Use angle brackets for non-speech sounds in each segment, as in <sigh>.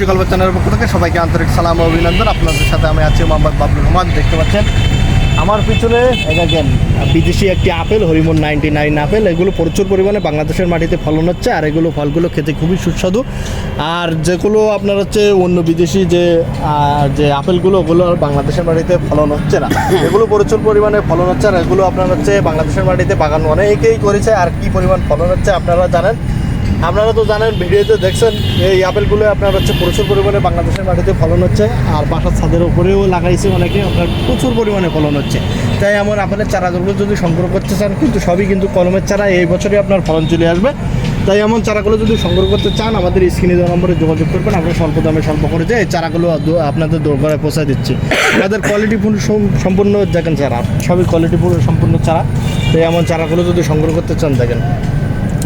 কৃষি গল্প চ্যানেলের পক্ষ থেকে সবাইকে আন্তরিক সালাম অভিনন্দন। আপনাদের সাথে আমি আছি মোহাম্মদ বাবলুর রহমান, দেখতে পাচ্ছেন। আমার পিছনে দেখেন, বিদেশি একটি apple Hariman ninety nine apple. এগুলো প্রচুর পরিমাণে বাংলাদেশের মাটিতে ফলন হচ্ছে, আর এগুলো ফলগুলো খেতে খুবই সুস্বাদু। আর যেগুলো আপনার হচ্ছে অন্য বিদেশি যে যে আপেলগুলো, ওগুলো আর বাংলাদেশের মাটিতে ফলন হচ্ছে না। এগুলো প্রচুর পরিমাণে ফলন হচ্ছে, আর এগুলো আপনার হচ্ছে বাংলাদেশের মাটিতে বাগান অনেকেই করেছে, আর কি পরিমাণ ফলন হচ্ছে আপনারা জানেন। আপনারা তো জানেন, ভিডিওতে দেখছেন, এই আপেলগুলো আপনার হচ্ছে প্রচুর পরিমাণে বাংলাদেশের মাটিতে ফলন হচ্ছে, আর বাসার ছাদের উপরেও লাগাইছে অনেকে, আপনার প্রচুর পরিমাণে ফলন হচ্ছে। তাই এমন আপেলের চারাগুলো যদি সংগ্রহ করতে চান, কিন্তু সবই কিন্তু কলমের চারা, এই বছরই আপনার ফলন চলে আসবে। তাই এমন চারাগুলো যদি সংগ্রহ করতে চান, আমাদের স্ক্রিনে দেওয়া নম্বরে যোগাযোগ করবেন, আমরা স্বল্প দামে স্বল্প যে এই চারাগুলো আপনাদের দোরগড়ায় পৌঁছে দিচ্ছি। আমাদের কোয়ালিটি সম্পূর্ণ দেখেন চারা, সবই কোয়ালিটি সম্পূর্ণ চারা। তাই এমন চারাগুলো যদি সংগ্রহ করতে চান, দেখেন।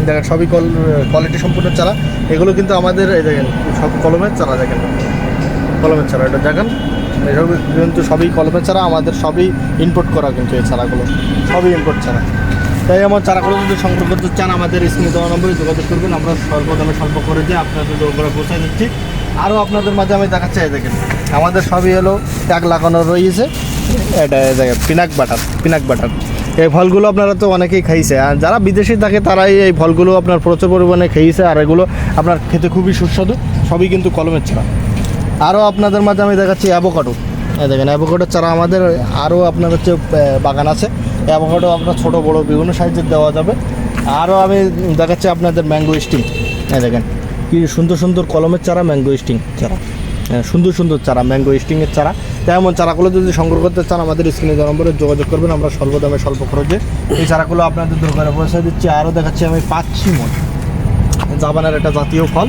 দেখেন, সবই কল কোয়ালিটি সম্পূর্ণ চারা। এগুলো কিন্তু আমাদের, এই দেখেন, সব কলমের চারা দেখেন। কলমের চারা, এটা দেখেন। এসব কিন্তু সবই কলমের চারা, আমাদের সবই ইনপুট করা কিন্তু এই চারাগুলো। সবই ইনপুট চারা। তাই আমার চারাগুলো যদি সংগ্রহ করতে চান, আমাদের স্ক্রিনে দেওয়া নম্বরে যোগাযোগ করবেন। আমরা স্বল্প দামে স্বল্প করে দিয়ে আপনাদের দোরগোড়া পৌঁছে দিচ্ছি। আরও আপনাদের মাঝে আমি দেখাচ্ছি, এই দেখেন। আমাদের সবই হলো ট্যাগ লাগানো রয়েছে। এটা দেখেন, পিনাক বাটার পিনাক বাটার। এই ফলগুলো আপনারা তো অনেকেই খাইছে। আর যারা বিদেশি থাকে তারাই এই ফলগুলো আপনার প্রচুর পরিমাণে খেয়েছে আর এগুলো আপনার খেতে খুবই সুস্বাদু সবই কিন্তু কলমের ছাড়া আরও আপনাদের মাঝে আমি দেখাচ্ছি অ্যাভোকাডো। এই দেখেন অ্যাভোকাডোর চারা আমাদের আরও আপনার হচ্ছে বাগান আছে। অ্যাভোকাডো আপনার ছোটো বড়ো বিভিন্ন সাইজের দেওয়া যাবে। আরও আমি দেখাচ্ছি আপনাদের ম্যাঙ্গো স্টিং। এই দেখেন কি সুন্দর সুন্দর কলমের চারা ম্যাঙ্গো স্টিং চারা। হ্যাঁ, সুন্দর সুন্দর চারা ম্যাঙ্গো স্টিংয়ের চারা। তেমন চারাগুলো যদি সংগ্রহ করতে চান, আমাদের স্ক্রিনে দেওয়া নম্বরে যোগাযোগ করবেন। আমরা স্বল্প দামে, স্বল্প খরচে এই চারাগুলো আপনাদের দোকানে পৌঁছে দিচ্ছি। আরও দেখাচ্ছি, আমি পাচ্ছি মন। জাপানের একটা জাতীয় ফল।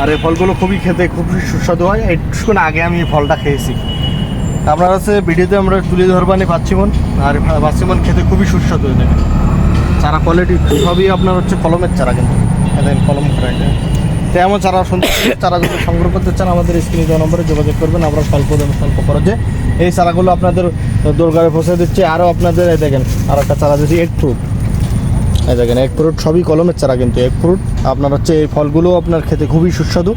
আর এই ফলগুলো খুবই খেতে খুবই সুস্বাদু হয়। একটুক্ষণ আগে আমি এই ফলটা খেয়েছি। আপনার হচ্ছে ভিডিওতে আমরা তুলে ধরবানি পাচ্ছিমন আর পাচ্ছিমন খেতে খুবই সুস্বাদু হয়ে চারা কোয়ালিটি সবই আপনার হচ্ছে কলমের চারা কিন্তু। কলম করা তেমন চারা চারা যদি সংগ্রহ করতে চান, আমাদের স্ক্রিনে দেওয়া নম্বরে যোগাযোগ করবেন। আমরা স্বল্প দামে স্বল্প খরচে এই চারাগুলো আপনাদের দোরগাড়ে পৌঁছে দিচ্ছি। আরও আপনাদের এই দেখেন, আর একটা চারা দিচ্ছি এগ ফ্রুট এই দেখেন এক ফ্রুট সবই কলমের চারা কিন্তু এক ফ্রুট আপনার হচ্ছে এই ফলগুলো আপনার খেতে খুবই সুস্বাদু।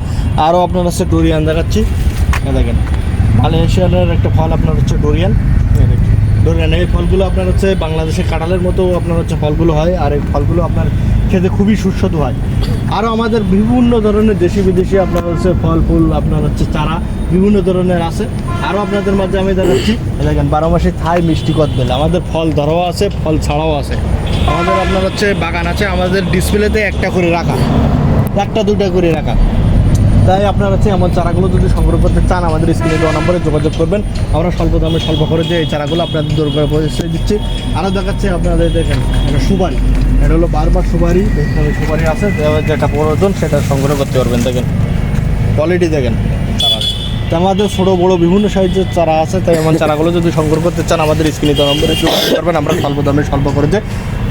আরও আপনার হচ্ছে ডোরিয়ান দেখাচ্ছি। দেখেন মালয়েশিয়ানের একটা ফল আপনার হচ্ছে ডোরিয়ান এই ডোরিয়ান এই ফলগুলো আপনার হচ্ছে বাংলাদেশে কাঁঠালের মতো আপনার হচ্ছে ফলগুলো হয়, আর এই ফলগুলো আপনার খেতে খুবই সুস্বাদু হয়। আরও আমাদের বিভিন্ন ধরনের দেশি বিদেশি আপনার হচ্ছে ফল, ফুল, আপনার হচ্ছে চারা বিভিন্ন ধরনের আছে। আরও আপনাদের মাঝে আমি দেখাচ্ছি। দেখেন, বারো মাসে থাই মিষ্টি কদবেল। আমাদের ফল ধরাও আছে, ফল ছাড়াও আছে। আমাদের আপনার হচ্ছে বাগান আছে, আমাদের ডিসপ্লেতে একটা করে রাখা। একটা, দুটা করে রাখা। তাই আপনার হচ্ছে এমন চারাগুলো যদি সংগ্রহ করতে চান, আমাদের স্ক্রিনে দেওয়া নম্বরে যোগাযোগ করবেন। আমরা স্বল্প দামে, স্বল্প খরচে এই চারাগুলো আপনাদের দূর করে পৌঁছে দিচ্ছি। আরও দেখাচ্ছে আপনাদের, দেখেন, এটা সুপারি। এটা হলো বারবার সুপারি সুপারি আছে যেটা প্রয়োজন, সেটা সংগ্রহ করতে পারবেন, দেখেন। কোয়ালিটি দেখেন তো আমাদের ছোটো, বড়ো বিভিন্ন সাইজের চারা আছে, তাই এমন চারাগুলো যদি সংগ্রহ করতে চান, আমাদের স্ক্রিনে দেওয়া নম্বরে যোগাযোগ করবেন, আমরা স্বল্প দামে, স্বল্প খরচে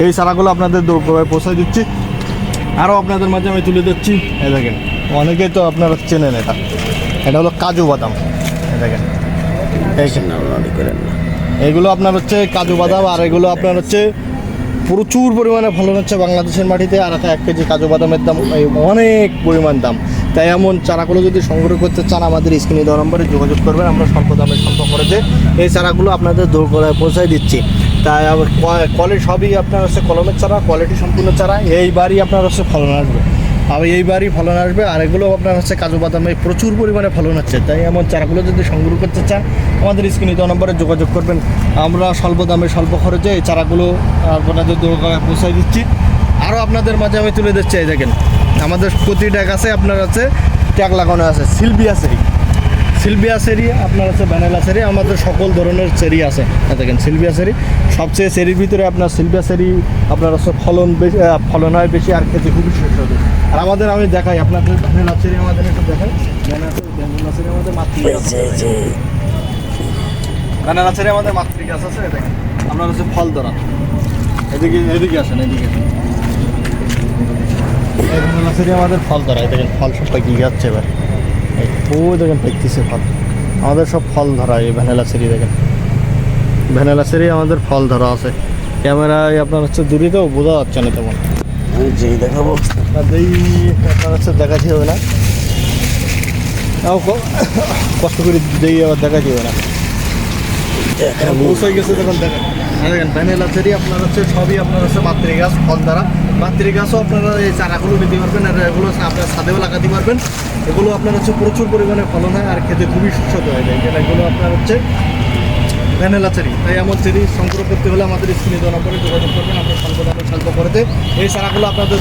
এই চারাগুলো আপনাদের দূর করে পৌঁছে দিচ্ছি। আরও আপনাদের মাঝে আমি তুলে দিচ্ছি এই দেখেন। অনেকেই তো আপনারা চেনেন এটা। এটা হলো কাজু বাদাম। দেখেন। এই এগুলো আপনার হচ্ছে কাজু বাদাম আর এগুলো আপনার হচ্ছে প্রচুর পরিমাণে ফলন হচ্ছে বাংলাদেশের মাটিতে আর একটা এক কেজি কাজু বাদামের দাম এই অনেক পরিমাণ দাম। তাই এমন চারাগুলো যদি সংগ্রহ করতে চান আমাদের স্ক্রিনে দেওয়া নম্বরে যোগাযোগ করবেন। আমরা স্বল্প দামে স্বল্প করেছে এই চারাগুলো আপনাদের দূর করে পৌঁছায় দিচ্ছি। তাই কোয়ালিটি সবই আপনার হচ্ছে কলমের চারা কোয়ালিটি সম্পূর্ণ চারা এইবারই আপনার হচ্ছে ফলন আসবে। আর এইবারই ফলন আসবে। আর এগুলো আপনার হচ্ছে কাজু বাদামে প্রচুর পরিমাণে ফলন হচ্ছে। তাই এমন চারাগুলো যদি সংগ্রহ করতে চান, আমাদের স্ক্রিনে দেওয়া নম্বরে যোগাযোগ করবেন। আমরা স্বল্প দামে, স্বল্প খরচে এই চারাগুলো আপনাদের দোকানে পৌঁছায় দিচ্ছি। আরও আপনাদের মাঝে আমি তুলে দিচ্ছি এই দেখেন। আমাদের প্রতিটা গাছে আপনার আছে, ট্যাগ লাগানো আছে শিল্পী সেরি সিলভিয়া সেরি আপনার আছে ভ্যানেলা সেরি আমাদের সকল ধরনের চেরি আছে। এই দেখেন সিলভিয়া সেরি সবচেয়ে চেরির ভিতরে আপনার সিলভিয়া সেরি আপনার হচ্ছে ফলন বেশি ফলন হয় বেশি আর খেতে খুবই সুস্বাদু। আর আমাদের আমি দেখাই আপনাদের ভ্যানেলা সেরি আমাদের একটু দেখাই। ভ্যানেলা সেরি আমাদের মাতৃ আছে ভ্যানেলা সেরি আমাদের মাতৃ গাছ আছে দেখেন। আপনার হচ্ছে ফল ধরা এদিকে এদিকে আসেন। এদিকে ভ্যানেলা সেরি আমাদের ফল ধরা দেখেন ফল সব কি যাচ্ছে এবার। ওই দেখেন দেখতেছে ফল। আমাদের সব ফল ধরা এই ভ্যানেলা সেরি দেখেন। ভ্যানেলা সেরি আমাদের ফল ধরা আছে। ক্যামেরায় আপনার হচ্ছে দূরে তো বোঝা যাচ্ছে না তেমন। যেই দেখাবো। আর আপনার হচ্ছে দেখাচ্ছি হবে না। কষ্ট করে দিয়ে আবার দেখা যাবে না। পৌঁছে গেছে আর দেখেন ভ্যানিলা চেরি আপনার হচ্ছে সবই আপনার হচ্ছে মাতৃ গাছ ফল দ্বারা মাতৃ গাছও আপনারা এই চারাগুলো নিতে পারবেন আর এগুলো আপনার ছাদেও লাগাতে পারবেন। এগুলো আপনার হচ্ছে প্রচুর পরিমাণে ফলন হয় আর খেতে খুবই সুস্বাদু হয়ে যায় এগুলো আপনার হচ্ছে ভ্যানিলা চেরি। তাই এমন চেরি সংগ্রহ করতে হলে আমাদের স্ক্রিনে দেওয়া নম্বরে যোগাযোগ করবেন আমরা স্বল্প দামে স্বল্প করতে এই চারাগুলো আপনাদের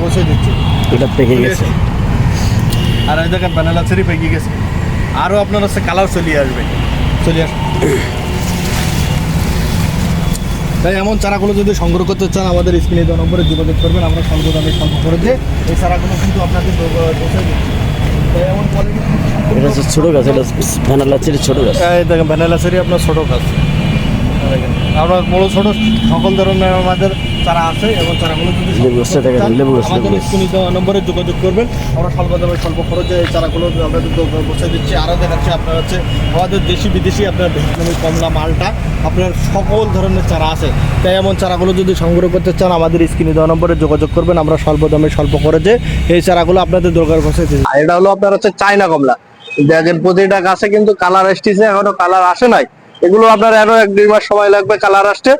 পৌঁছে দিচ্ছি। এটা পেকে গেছে। আর এই দেখেন ভ্যানিলা চেরি পেকে গেছে। আরও আপনার হচ্ছে কালার চলিয়ে আসবে। চলে আসবে। তাই এমন চারাগুলো যদি সংগ্রহ করতে চান আমাদের স্ক্রিনে দেওয়া নম্বরে যোগাযোগ করবেন আমরা স্বল্প দামে স্বল্প করে দিয়ে এই চারাগুলো কিন্তু আপনাকে ছোট তাই এমন কোয়ালিটি এটা হচ্ছে ছোটো গাছ এটা ছোট চেরি ছোটো গাছ। দেখেন ভ্যানিলা আপনার ছোট গাছ। আমরা বড় ছোট সকল ধরনের আমাদের চারা আছে এবং চারাগুলো যদি আমাদের দেওয়া নম্বরে যোগাযোগ করবেন। আমরা স্বল্প দামে স্বল্প খরচে এই চারাগুলো আপনাদের দোকানে বসে দিচ্ছি আরও দেখাচ্ছি আপনার হচ্ছে আমাদের দেশি বিদেশি আপনার ভিয়েতনামি কমলা মালটা। আপনার সকল ধরনের চারা আছে। তাই এমন চারাগুলো যদি সংগ্রহ করতে চান আমাদের স্ক্রিনে দেওয়া নম্বরে যোগাযোগ করবেন। আমরা স্বল্প দামে স্বল্প খরচে এই চারাগুলো আপনাদের দোকানে বসে দিচ্ছি এটা হলো আপনার হচ্ছে চায়না কমলা। দেখেন প্রতিটা গাছে কিন্তু কালার আসতেছে এখনও কালার আসে নাই। এগুলো আপনার আরও এক, দুই মাস সময় লাগবে কালার আসতে।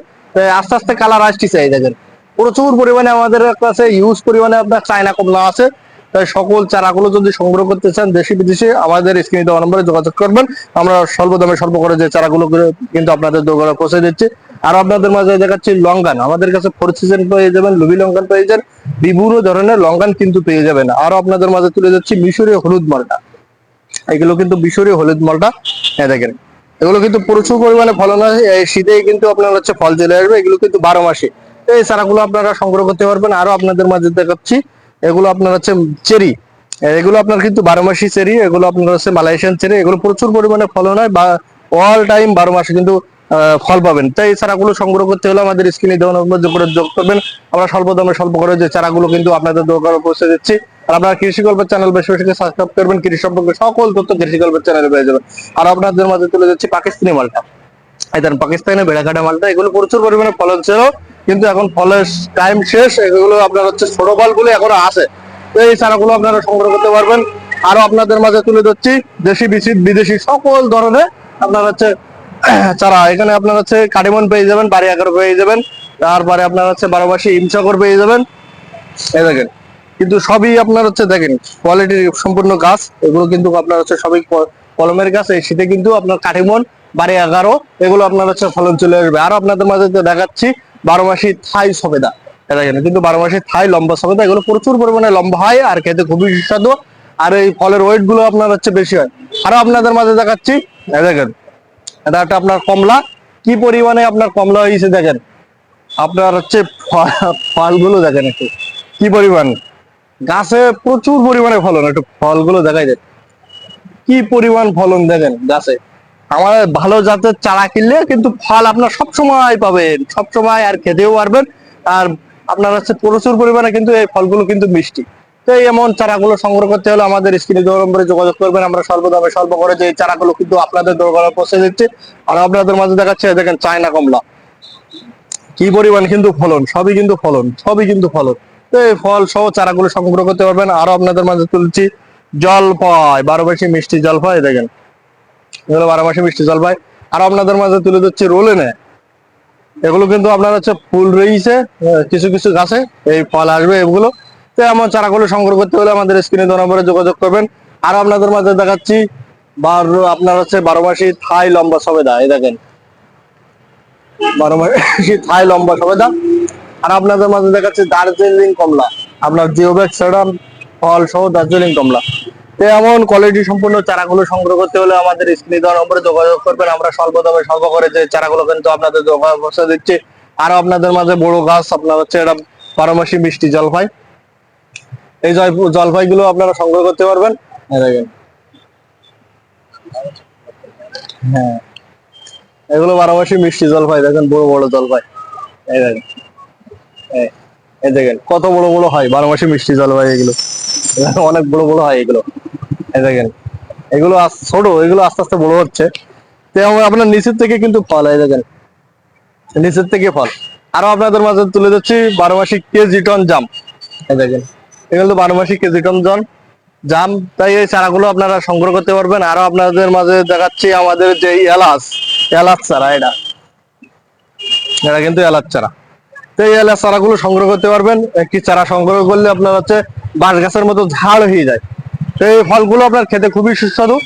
আস্তে আস্তে কালার আসতেছে এই দেখেন। প্রচুর পরিমাণে আমাদের কাছে ইউজ পরিমাণে আপনার চায়না কমলা আছে। তাই সকল চারাগুলো যদি সংগ্রহ করতে চান, দেশি বিদেশি, আমাদের স্ক্রিনে দেওয়া নম্বরে যোগাযোগ করবেন। আমরা স্বল্প দামে স্বল্প করে যে চারাগুলো কিন্তু আপনাদের দোকানে পৌঁছে দিচ্ছি। আর আপনাদের মাঝে দেখাচ্ছি লঙ্কান। আমাদের কাছে ফোর সিজন পেয়ে যাবেন, লুবি লঙ্কান পেয়ে যাবেন বিভিন্ন ধরনের লঙ্কান কিন্তু পেয়ে যাবেন। আর আপনাদের মাঝে তুলে যাচ্ছি মিশরীয় হলুদ মালটা। এগুলো কিন্তু মিশরীয় হলুদ মালটা। দেখেন। এগুলো কিন্তু প্রচুর পরিমাণে ফলন হয়। শীতে কিন্তু আপনার হচ্ছে ফল চলে আসবে। এগুলো কিন্তু বারো মাসে। এই চারাগুলো আপনারা সংগ্রহ করতে পারবেন। আরও আপনাদের মাঝে দেখাচ্ছি। এগুলো আপনার হচ্ছে চেরি। এগুলো আপনার কিন্তু বারো মাসি চেরি। এগুলো আপনার হচ্ছে মালয়েশিয়ান চেরি। এগুলো প্রচুর পরিমাণে ফলন হয় বা অল টাইম বারো মাসে কিন্তু ফল পাবেন। তাই এই চারাগুলো সংগ্রহ করতে হলে আমাদের স্ক্রিনে দেওয়া নম্বর যোগ করবেন। আমরা স্বল্প দামে স্বল্প করে যে চারাগুলো কিন্তু আপনাদের দোকানে পৌঁছে দিচ্ছি। আর আপনারা কৃষি গল্পের চ্যানেল বেশি বেশি সাবস্ক্রাইব করবেন, কৃষি সম্পর্কে সকল তথ্য কৃষি গল্পের চ্যানেলে পেয়ে যাবেন। আর আপনাদের মাঝে তুলে যাচ্ছে পাকিস্তানি মালটা। এই দেন, পাকিস্তানে বেড়াকাটা মালটা, এগুলো প্রচুর পরিমাণে ফলন ছিল, কিন্তু এখন ফলের টাইম শেষ, এগুলো আপনার হচ্ছে ছোট ফলগুলো এখনও আছে। তো এই চারাগুলো আপনারা সংগ্রহ করতে পারবেন। আরও আপনাদের মাঝে তুলে ধরছি, দেশি বিদেশি বিদেশি সকল ধরনের আপনার হচ্ছে <clears throat> চারা। এখানে আপনার হচ্ছে কাটিমন পেয়ে যাবেন বাড়ি আকার পেয়ে যাবেন, তারপরে আপনার হচ্ছে বারো মাসে ইমসাকর পেয়ে যাবেন। এই দেখেন কিন্তু সবই আপনার হচ্ছে দেখেন কোয়ালিটির সম্পূর্ণ গাছ, এগুলো কিন্তু আপনার হচ্ছে সবই কলমের গাছ, এই শীতে কিন্তু আপনার কাঠিমন বাড়ি এগারো এগুলো আপনার হচ্ছে ফলন চলে আসবে। আর আপনাদের মাঝে দেখাচ্ছি, বারো মাসি থাই সবেদা। দেখেন কিন্তু বারো মাসি থাই লম্বা সবেদা, এগুলো প্রচুর পরিমাণে লম্বা হয় আর খেতে খুবই সুস্বাদু। আর এই ফলের ওয়েটগুলো আপনার হচ্ছে বেশি হয়। আরও আপনাদের মাঝে দেখাচ্ছি দেখেন, এটা একটা আপনার কমলা। কি পরিমাণে আপনার কমলা হয়েছে দেখেন, আপনার হচ্ছে ফলগুলো দেখেন একটু, কি পরিমাণ? গাছে প্রচুর পরিমাণে ফলন, একটু ফলগুলো দেখাই দেন। কি পরিমাণ ফলন দেখেন গাছে? আমার ভালো জাতের চারা কিনলে কিন্তু ফল আপনার সব সময় পাবেন সব সময় আর খেতেও পারবেন। আর আপনার হচ্ছে প্রচুর পরিমাণে কিন্তু এই ফলগুলো কিন্তু মিষ্টি। তো এই এমন চারাগুলো সংগ্রহ করতে হলে আমাদের স্ক্রিনে দেওয়া নম্বরে যোগাযোগ করবেন, আমরা স্বল্প দামে স্বল্প করে যে চারাগুলো কিন্তু আপনাদের দোকানে পৌঁছে দিচ্ছে। আর আপনাদের মাঝে দেখাচ্ছে দেখেন চায়না কমলা। কি পরিমাণ কিন্তু ফলন, সবই কিন্তু ফলন, সবই কিন্তু ফলন। ফল সহ চারাগুলো সংগ্রহ করতে পারবেন। আরও আপনাদের মাঝে তুলছি জলপাই বারো মাসি মিষ্টি জলপাই দেখেন। এগুলো বারো মাসি মিষ্টি জলপাই আর আপনাদের মাঝে তুলে দিচ্ছি রোলে নেয় এগুলো কিন্তু আপনার হচ্ছে ফুল রয়েছে কিছু কিছু গাছে এই ফল আসবে এগুলো। তো এমন চারাগুলো সংগ্রহ করতে হলে আমাদের স্ক্রিনে দু নম্বরে যোগাযোগ করবেন। আর আপনাদের মাঝে দেখাচ্ছি বারো, আপনার হচ্ছে বারো মাসি থাই লম্বা সবেদা, এই দেখেন। বারো মাসি থাই লম্বা সবেদা। আর আপনাদের মাঝে দেখাচ্ছে দার্জিলিং কমলা। আপনার জিওব্যাক সেডাম ফল সহ দার্জিলিং কমলা। তো এমন কোয়ালিটি সম্পূর্ণ চারাগুলো সংগ্রহ করতে হলে আমাদের স্ক্রিনে দেওয়া নম্বরে যোগাযোগ করবেন। আমরা স্বল্প দামে স্বল্প করে যে চারাগুলো কিন্তু আপনাদের বসে দিচ্ছি। আরও আপনাদের মাঝে বড় গাছ, আপনার হচ্ছে এটা বারোমাসি মিষ্টি জলপাই এই জল- জলপাইগুলো আপনারা সংগ্রহ করতে পারবেন। হ্যাঁ। এগুলো বারোমাসি মিষ্টি জলপাই দেখেন বড় বড় জলপাই এই দেখেন। এই- এই দেখেন, কত বড় বড় হয়, বারো মাসে মিষ্টি জলপাই এগুলো। <laughs> অনেক বড় বড় হয় এগুলো। দেখেন, এগুলো ছোট, এগুলো আস্তে আস্তে বড় হচ্ছে। আপনার নিচের থেকে কিন্তু ফল, এই দেখেন। নিচের থেকে ফল। আরও আপনাদের মাঝে তুলে যাচ্ছি বারো মাসি কেজি টন জাম। দেখেন, এগুলো তো বারো মাসি কেজি টন জন। জাম, তাই এই চারাগুলো আপনারা সংগ্রহ করতে পারবেন। আরও আপনাদের মাঝে দেখাচ্ছি আমাদের যে এলাচ এলাচ চারা, এটা। এটা কিন্তু এলাচ চারা। তো এই এলাচ চারাগুলো সংগ্রহ করতে পারবেন। একটি চারা সংগ্রহ করলে আপনার হচ্ছে বাঁশ গাছের মতো ঝাড় হয়ে যায়। তো এই ফলগুলো আপনার খেতে খুবই সুস্বাদু।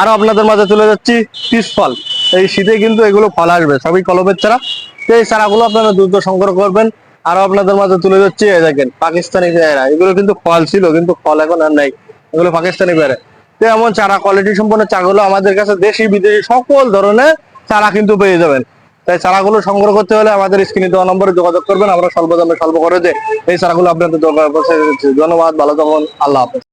আরও আপনাদের মাঝে তুলে যাচ্ছি পিস ফল। এই শীতে কিন্তু এগুলো ফল আসবে, সবই কলমের চারা। তো এই চারাগুলো আপনারা দ্রুত সংগ্রহ করবেন। আরও আপনাদের মাঝে তুলে যাচ্ছি এই দেখেন, পাকিস্তানি পেয়ারা। এগুলো কিন্তু ফল ছিল, কিন্তু ফল এখন আর নাই। এগুলো পাকিস্তানি পেয়ারা। তো এমন চারা কোয়ালিটি সম্পন্ন চারাগুলো আমাদের কাছে দেশি, বিদেশি সকল ধরনের চারা কিন্তু পেয়ে যাবেন। তাই চারাগুলো সংগ্রহ করতে হলে আমাদের স্ক্রিনে দেওয়া নম্বরে যোগাযোগ করবেন। আমরা স্বল্প দামে স্বল্প করে যে এই চারাগুলো আপনাদের দরকার ধন্যবাদ, ভালো থাকুন, আল্লাহ হাফেজ।